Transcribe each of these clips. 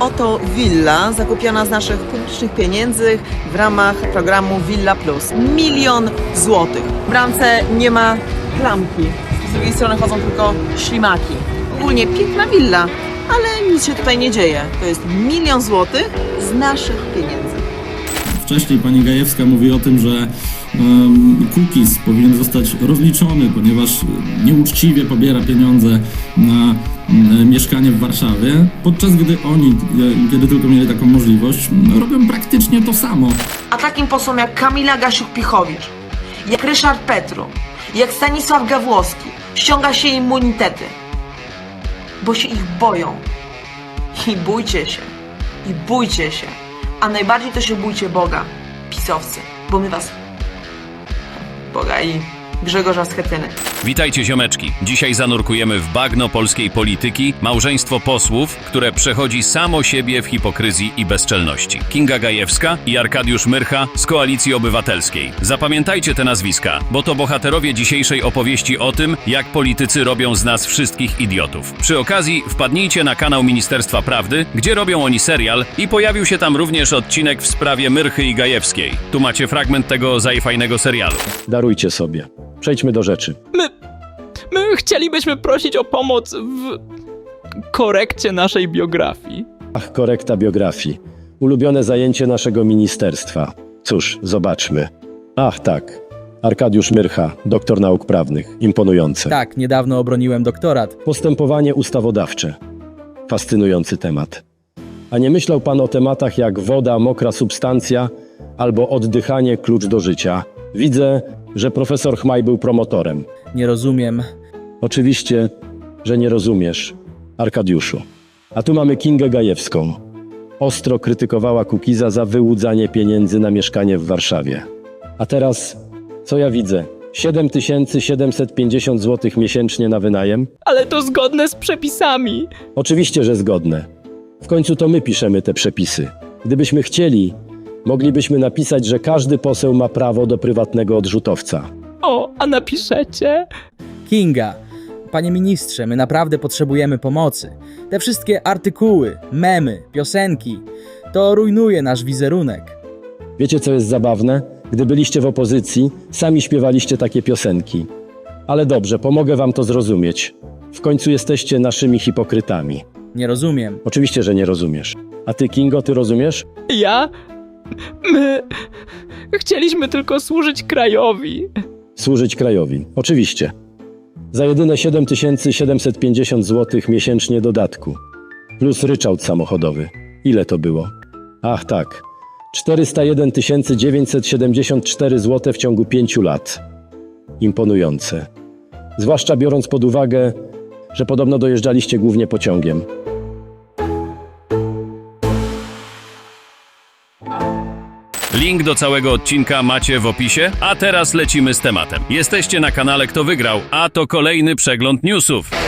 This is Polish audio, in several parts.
Oto willa zakupiona z naszych publicznych pieniędzy w ramach programu Villa Plus. Milion złotych. W bramce nie ma klamki. Z drugiej strony chodzą tylko ślimaki. Ogólnie piękna willa, ale nic się tutaj nie dzieje. To jest milion złotych z naszych pieniędzy. Wcześniej pani Gajewska mówi o tym, że Kukiz powinien zostać rozliczony, ponieważ nieuczciwie pobiera pieniądze na mieszkanie w Warszawie, podczas gdy oni, e, kiedy tylko mieli taką możliwość, robią praktycznie to samo. A takim posłom jak Kamila Gasiuk-Pichowicz, jak Ryszard Petru, jak Stanisław Gawłowski ściąga się immunitety, bo się ich boją. I bójcie się, i bójcie się, a najbardziej to się bójcie Boga, pisowcy, bo my was... Boga i Grzegorza Schetyny. Witajcie ziomeczki. Dzisiaj zanurkujemy w bagno polskiej polityki, małżeństwo posłów, które przechodzi samo siebie w hipokryzji i bezczelności. Kinga Gajewska i Arkadiusz Myrcha z Koalicji Obywatelskiej. Zapamiętajcie te nazwiska, bo to bohaterowie dzisiejszej opowieści o tym, jak politycy robią z nas wszystkich idiotów. Przy okazji wpadnijcie na kanał Ministerstwa Prawdy, gdzie robią oni serial i pojawił się tam również odcinek w sprawie Myrchy i Gajewskiej. Tu macie fragment tego zajfajnego serialu. Darujcie sobie. Przejdźmy do rzeczy. My, my chcielibyśmy prosić o pomoc w korekcie naszej biografii. Ach, korekta biografii. Ulubione zajęcie naszego ministerstwa. Cóż, zobaczmy. Ach, tak. Arkadiusz Myrcha, doktor nauk prawnych. Imponujące. Tak, niedawno obroniłem doktorat. Postępowanie ustawodawcze. Fascynujący temat. A nie myślał pan o tematach jak woda, mokra substancja albo oddychanie, klucz do życia? Widzę, że profesor Chmaj był promotorem. Nie rozumiem. Oczywiście, że nie rozumiesz, Arkadiuszu. A tu mamy Kingę Gajewską. Ostro krytykowała Kukiza za wyłudzanie pieniędzy na mieszkanie w Warszawie. A teraz, co ja widzę? 7750 zł miesięcznie na wynajem? Ale to zgodne z przepisami. Oczywiście, że zgodne. W końcu to my piszemy te przepisy. Gdybyśmy chcieli, moglibyśmy napisać, że każdy poseł ma prawo do prywatnego odrzutowca. O, a napiszecie? Kinga, panie ministrze, my naprawdę potrzebujemy pomocy. Te wszystkie artykuły, memy, piosenki, to rujnuje nasz wizerunek. Wiecie, co jest zabawne? Gdy byliście w opozycji, sami śpiewaliście takie piosenki. Ale dobrze, pomogę wam to zrozumieć. W końcu jesteście naszymi hipokrytami. Nie rozumiem. Oczywiście, że nie rozumiesz. A ty, Kingo, ty rozumiesz? Ja? My chcieliśmy tylko służyć krajowi. Służyć krajowi. Oczywiście. Za jedyne 7750 zł miesięcznie dodatku. Plus ryczałt samochodowy. Ile to było? Ach tak. 401 974 zł w ciągu 5 lat. Imponujące. Zwłaszcza biorąc pod uwagę, że podobno dojeżdżaliście głównie pociągiem. Link do całego odcinka macie w opisie, a teraz lecimy z tematem. Jesteście na kanale Kto Wygrał, a to kolejny przegląd newsów.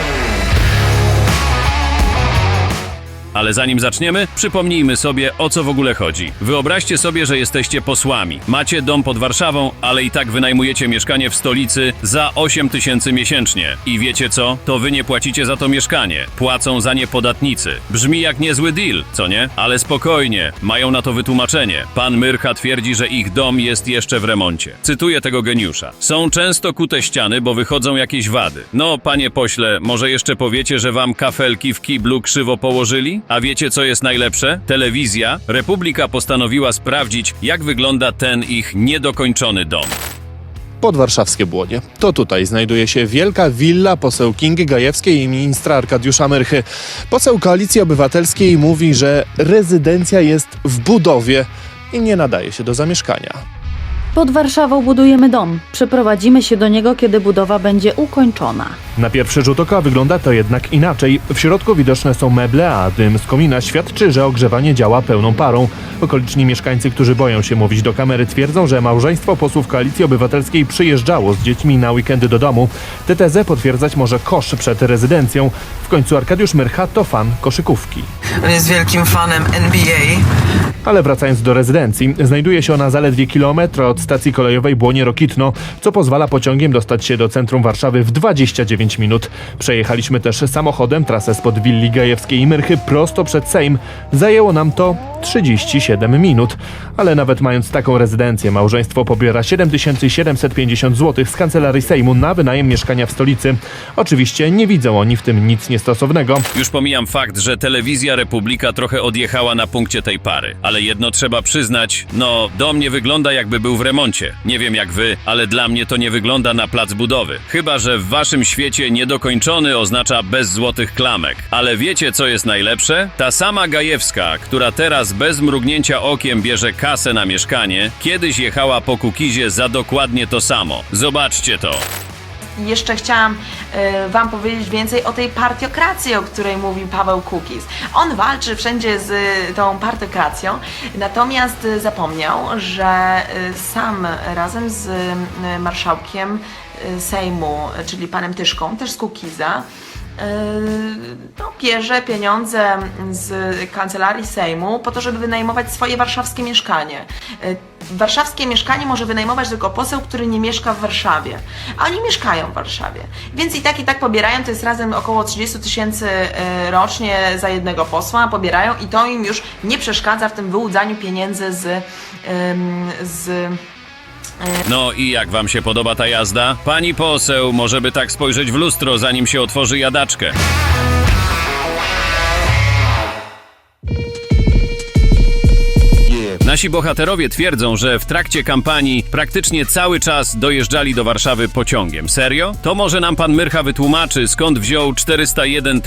Ale zanim zaczniemy, przypomnijmy sobie, o co w ogóle chodzi. Wyobraźcie sobie, że jesteście posłami. Macie dom pod Warszawą, ale i tak wynajmujecie mieszkanie w stolicy za 8 tysięcy miesięcznie. I wiecie co? To wy nie płacicie za to mieszkanie. Płacą za nie podatnicy. Brzmi jak niezły deal, co nie? Ale spokojnie, mają na to wytłumaczenie. Pan Myrcha twierdzi, że ich dom jest jeszcze w remoncie. Cytuję tego geniusza. Są często kute ściany, bo wychodzą jakieś wady. No, panie pośle, może jeszcze powiecie, że wam kafelki w kiblu krzywo położyli? A wiecie, co jest najlepsze? Telewizja, Republika postanowiła sprawdzić, jak wygląda ten ich niedokończony dom. Podwarszawskie Błonie. To tutaj znajduje się wielka willa poseł Kingi Gajewskiej i ministra Arkadiusza Myrchy. Poseł Koalicji Obywatelskiej mówi, że rezydencja jest w budowie i nie nadaje się do zamieszkania. Pod Warszawą budujemy dom. Przeprowadzimy się do niego, kiedy budowa będzie ukończona. Na pierwszy rzut oka wygląda to jednak inaczej. W środku widoczne są meble, a dym z komina świadczy, że ogrzewanie działa pełną parą. Okoliczni mieszkańcy, którzy boją się mówić do kamery, twierdzą, że małżeństwo posłów Koalicji Obywatelskiej przyjeżdżało z dziećmi na weekendy do domu. Tę tezę potwierdzać może kosz przed rezydencją. W końcu Arkadiusz Myrcha to fan koszykówki. On jest wielkim fanem NBA. Ale wracając do rezydencji, znajduje się ona zaledwie kilometr od stacji kolejowej Błonie-Rokitno, co pozwala pociągiem dostać się do centrum Warszawy w 29 minut. Przejechaliśmy też samochodem trasę spod willi Gajewskiej i Myrchy prosto przed Sejm. Zajęło nam to 37 minut. Ale nawet mając taką rezydencję, małżeństwo pobiera 7750 zł z kancelarii Sejmu na wynajem mieszkania w stolicy. Oczywiście nie widzą oni w tym nic niestosownego. Już pomijam fakt, że telewizja Republika trochę odjechała na punkcie tej pary. Ale jedno trzeba przyznać, no, dom nie wygląda jakby był w remoncie. Nie wiem jak wy, ale dla mnie to nie wygląda na plac budowy. Chyba, że w waszym świecie niedokończony oznacza bez złotych klamek. Ale wiecie co jest najlepsze? Ta sama Gajewska, która teraz bez mrugnięcia okiem bierze kasę na mieszkanie, kiedyś jechała po Kukizie za dokładnie to samo. Zobaczcie to. Jeszcze chciałam e, Wam powiedzieć więcej o tej partiokracji, o której mówi Paweł Kukiz. On walczy wszędzie z e, tą partiokracją, natomiast e, zapomniał, że e, sam razem z e, marszałkiem e, Sejmu, czyli panem Tyszką, też z Kukiza, no, bierze pieniądze z kancelarii Sejmu po to, żeby wynajmować swoje warszawskie mieszkanie. E, Warszawskie mieszkanie może wynajmować tylko poseł, który nie mieszka w Warszawie. A oni mieszkają w Warszawie. Więc i tak, i tak pobierają, to jest razem około 30 tysięcy e, rocznie za jednego posła, pobierają i to im już nie przeszkadza w tym wyłudzaniu pieniędzy z, z No i jak wam się podoba ta jazda? Pani poseł, może by tak spojrzeć w lustro, zanim się otworzy jadaczkę. Nasi bohaterowie twierdzą, że w trakcie kampanii praktycznie cały czas dojeżdżali do Warszawy pociągiem. Serio? To może nam pan Myrcha wytłumaczy, skąd wziął 401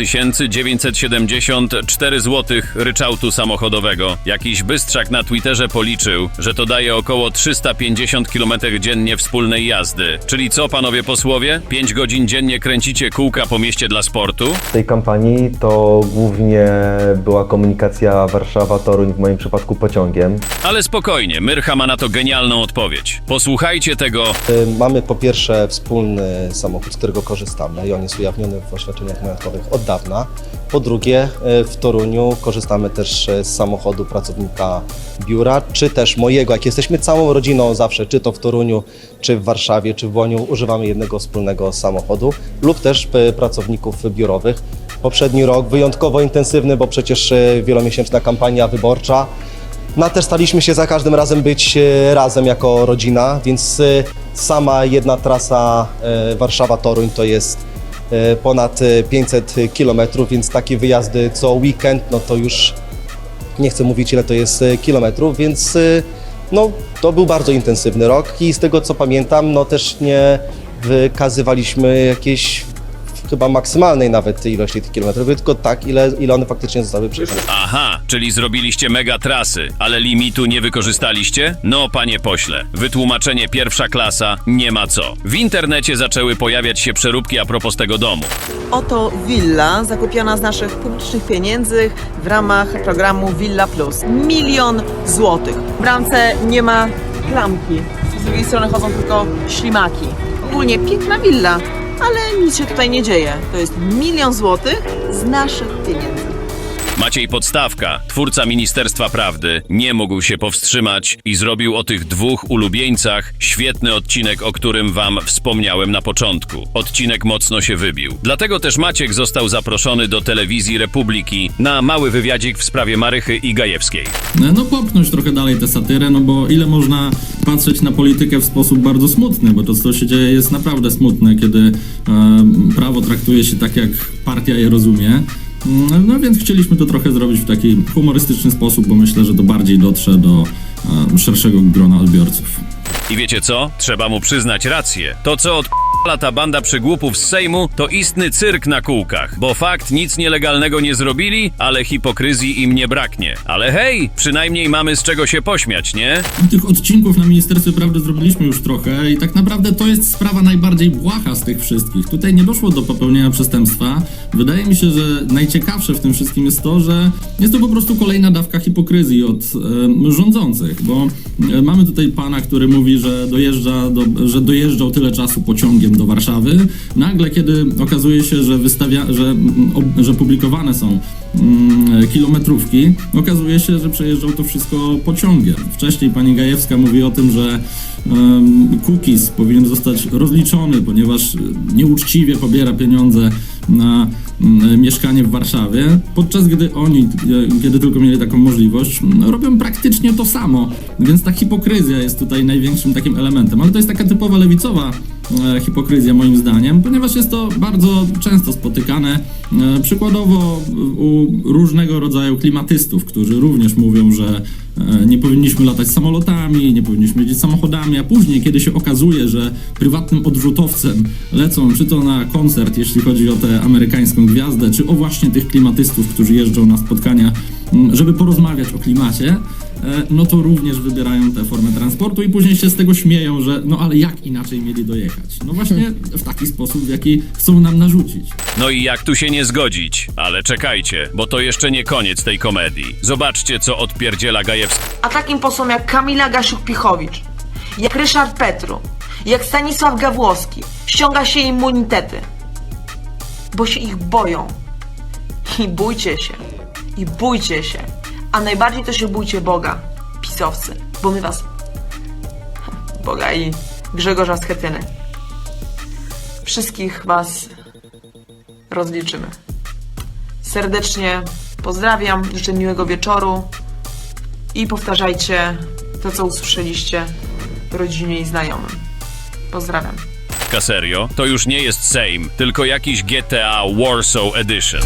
974 zł ryczałtu samochodowego. Jakiś bystrzak na Twitterze policzył, że to daje około 350 km dziennie wspólnej jazdy. Czyli co, panowie posłowie? 5 godzin dziennie kręcicie kółka po mieście dla sportu? W tej kampanii to głównie była komunikacja Warszawa-Toruń, w moim przypadku pociągiem. Ale spokojnie, Myrcha ma na to genialną odpowiedź. Posłuchajcie tego Y, Mamy po pierwsze wspólny samochód, z którego korzystamy i on jest ujawniony w oświadczeniach majątkowych od dawna. Po drugie, y, w Toruniu korzystamy też z samochodu pracownika biura, czy też mojego, jak jesteśmy całą rodziną zawsze, czy to w Toruniu, czy w Warszawie, czy w Łoniu, używamy jednego wspólnego samochodu lub też y, pracowników biurowych. Poprzedni rok wyjątkowo intensywny, bo przecież wielomiesięczna kampania wyborcza. No a też staliśmy się za każdym razem być e, razem jako rodzina, więc e, sama jedna trasa e, Warszawa-Toruń to jest ponad e, 500 kilometrów, więc takie wyjazdy co weekend, no to już nie chcę mówić ile to jest kilometrów, więc no to był bardzo intensywny rok i z tego co pamiętam, no też nie wykazywaliśmy jakiejś chyba maksymalnej nawet ilości tych kilometrów, tylko tak, ile, ile one faktycznie zostały przejechane. Aha, czyli zrobiliście mega trasy, ale limitu nie wykorzystaliście? No, panie pośle, wytłumaczenie pierwsza klasa nie ma co. W internecie zaczęły pojawiać się przeróbki a propos tego domu. Oto willa zakupiona z naszych publicznych pieniędzy w ramach programu Villa Plus. Milion złotych. W bramce nie ma klamki. Z drugiej strony chodzą tylko ślimaki. Ogólnie piękna willa, ale nic się tutaj nie dzieje. To jest milion złotych z naszych pieniędzy. Maciej Podstawka, twórca Ministerstwa Prawdy, nie mógł się powstrzymać i zrobił o tych dwóch ulubieńcach świetny odcinek, o którym wam wspomniałem na początku. Odcinek mocno się wybił. Dlatego też Maciek został zaproszony do telewizji Republiki na mały wywiadzik w sprawie Marychy i Gajewskiej. No popchnąć trochę dalej tę satyrę, no bo ile można patrzeć na politykę w sposób bardzo smutny, bo to co się dzieje jest naprawdę smutne, kiedy e, prawo traktuje się tak, jak partia je rozumie. Mm, No więc chcieliśmy to trochę zrobić w taki humorystyczny sposób, bo myślę, że to bardziej dotrze do e, szerszego grona odbiorców. I wiecie co? Trzeba mu przyznać rację. To co od ta banda przygłupów z Sejmu to istny cyrk na kółkach. Bo fakt, nic nielegalnego nie zrobili, ale hipokryzji im nie braknie. Ale hej, przynajmniej mamy z czego się pośmiać, nie? Tych odcinków na Ministerstwie Prawdy zrobiliśmy już trochę i tak naprawdę to jest sprawa najbardziej błaha z tych wszystkich. Tutaj nie doszło do popełnienia przestępstwa. Wydaje mi się, że najciekawsze w tym wszystkim jest to, że jest to po prostu kolejna dawka hipokryzji od e, rządzących, bo e, mamy tutaj pana, który mówi mówi, że dojeżdża, do, że dojeżdżał tyle czasu pociągiem do Warszawy. Nagle, kiedy okazuje się, że, wystawia, że, że publikowane są mm, kilometrówki, okazuje się, że przejeżdżał to wszystko pociągiem. Wcześniej pani Gajewska mówi o tym, że um, Cookies powinien zostać rozliczony, ponieważ nieuczciwie pobiera pieniądze na mieszkanie w Warszawie, podczas gdy oni, e, kiedy tylko mieli taką możliwość, m, robią praktycznie to samo. Więc ta hipokryzja jest tutaj największym takim elementem. Ale to jest taka typowa lewicowa e, hipokryzja moim zdaniem, ponieważ jest to bardzo często spotykane. E, przykładowo u różnego rodzaju klimatystów, którzy również mówią, że nie powinniśmy latać samolotami, nie powinniśmy jeździć samochodami, a później, kiedy się okazuje, że prywatnym odrzutowcem lecą czy to na koncert, jeśli chodzi o tę amerykańską gwiazdę, czy o właśnie tych klimatystów, którzy jeżdżą na spotkania, żeby porozmawiać o klimacie, e, no to również wybierają tę formę transportu i później się z tego śmieją, że no ale jak inaczej mieli dojechać? No właśnie w taki sposób, w jaki chcą nam narzucić. No i jak tu się nie zgodzić? Ale czekajcie, bo to jeszcze nie koniec tej komedii. Zobaczcie, co odpierdziela A takim posłom jak Kamila Gasiuk-Pichowicz, jak Ryszard Petru, jak Stanisław Gawłowski ściąga się immunitety, bo się ich boją. I bójcie się, i bójcie się, a najbardziej to się bójcie Boga, pisowcy, bo my was, Boga i Grzegorza Schetyny, wszystkich was rozliczymy. Serdecznie pozdrawiam, życzę miłego wieczoru i powtarzajcie to, co usłyszeliście rodzinie i znajomym. Pozdrawiam. Serio, to już nie jest Sejm, tylko jakiś GTA Warsaw Edition.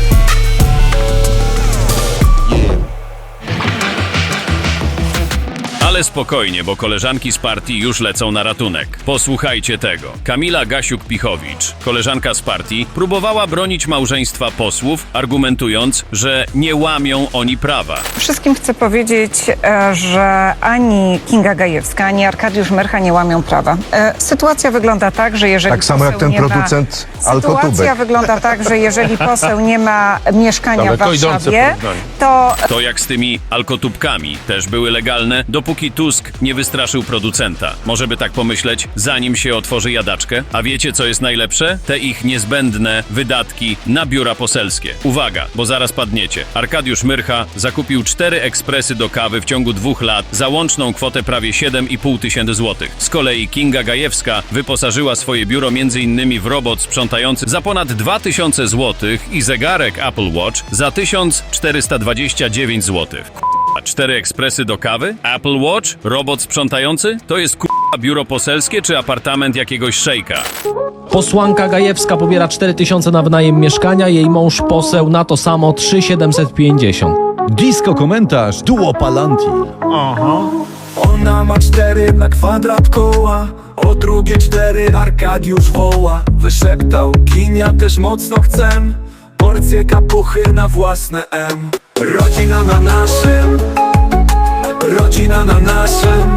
Ale spokojnie, bo koleżanki z partii już lecą na ratunek. Posłuchajcie tego. Kamila Gasiuk-Pichowicz, koleżanka z partii, próbowała bronić małżeństwa posłów, argumentując, że nie łamią oni prawa. Wszystkim chcę powiedzieć, e, że ani Kinga Gajewska, ani Arkadiusz Mercha nie łamią prawa. E, Sytuacja wygląda tak, że jeżeli Tak samo jak poseł ten nie producent ma... alkotubek. Sytuacja wygląda tak, że jeżeli poseł nie ma mieszkania w Warszawie, to To jak z tymi alkotubkami, też były legalne, dopóki Tusk nie wystraszył producenta. Może by tak pomyśleć, zanim się otworzy jadaczkę? A wiecie co jest najlepsze? Te ich niezbędne wydatki na biura poselskie. Uwaga, bo zaraz padniecie. Arkadiusz Myrcha zakupił cztery ekspresy do kawy w ciągu dwóch lat za łączną kwotę prawie 7,5 tysięcy złotych. Z kolei Kinga Gajewska wyposażyła swoje biuro m.in. w robot sprzątający za ponad 2000 złotych i zegarek Apple Watch za 1429 złotych. Cztery ekspresy do kawy? Apple Watch? Robot sprzątający? To jest k***a biuro poselskie czy apartament jakiegoś szejka? Posłanka Gajewska pobiera 4000 na wynajem mieszkania, jej mąż poseł na to samo 3750. Disco komentarz Duo Palanti. Ona ma cztery na kwadrat koła O drugie cztery Arkadiusz woła Wyszeptał kinia też mocno chcę Porcję kapuchy na własne M. Rodzina na naszym Rodzina na naszym.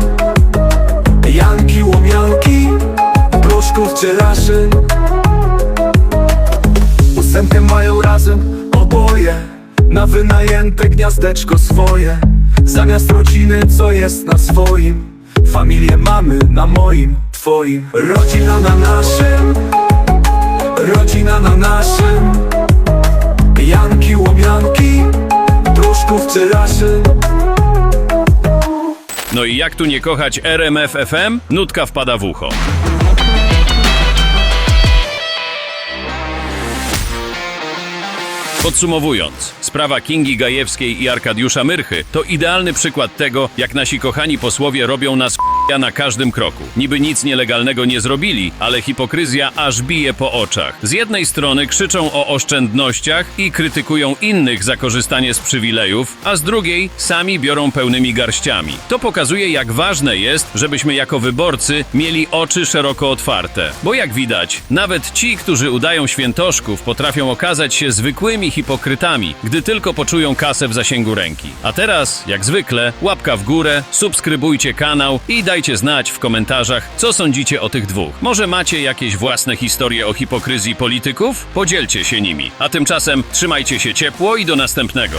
Janki łomianki Pruszków czy raszyn Ósemkę mają razem oboje Na wynajęte gniazdeczko swoje. Zamiast rodziny, co jest na swoim? Familię mamy na moim, twoim. Rodzina na naszym Rodzina na naszym Janki, łomianki Pruszków czy No i jak tu nie kochać RMF FM? Nutka wpada w ucho. Podsumowując, sprawa Kingi Gajewskiej i Arkadiusza Myrchy to idealny przykład tego, jak nasi kochani posłowie robią nas na każdym kroku. Niby nic nielegalnego nie zrobili, ale hipokryzja aż bije po oczach. Z jednej strony krzyczą o oszczędnościach i krytykują innych za korzystanie z przywilejów, a z drugiej sami biorą pełnymi garściami. To pokazuje, jak ważne jest, żebyśmy jako wyborcy mieli oczy szeroko otwarte. Bo jak widać, nawet ci, którzy udają świętoszków, potrafią okazać się zwykłymi hipokrytami, gdy tylko poczują kasę w zasięgu ręki. A teraz, jak zwykle, łapka w górę, subskrybujcie kanał i dajcie znać w komentarzach, co sądzicie o tych dwóch. Może macie jakieś własne historie o hipokryzji polityków? Podzielcie się nimi. A tymczasem trzymajcie się ciepło i do następnego.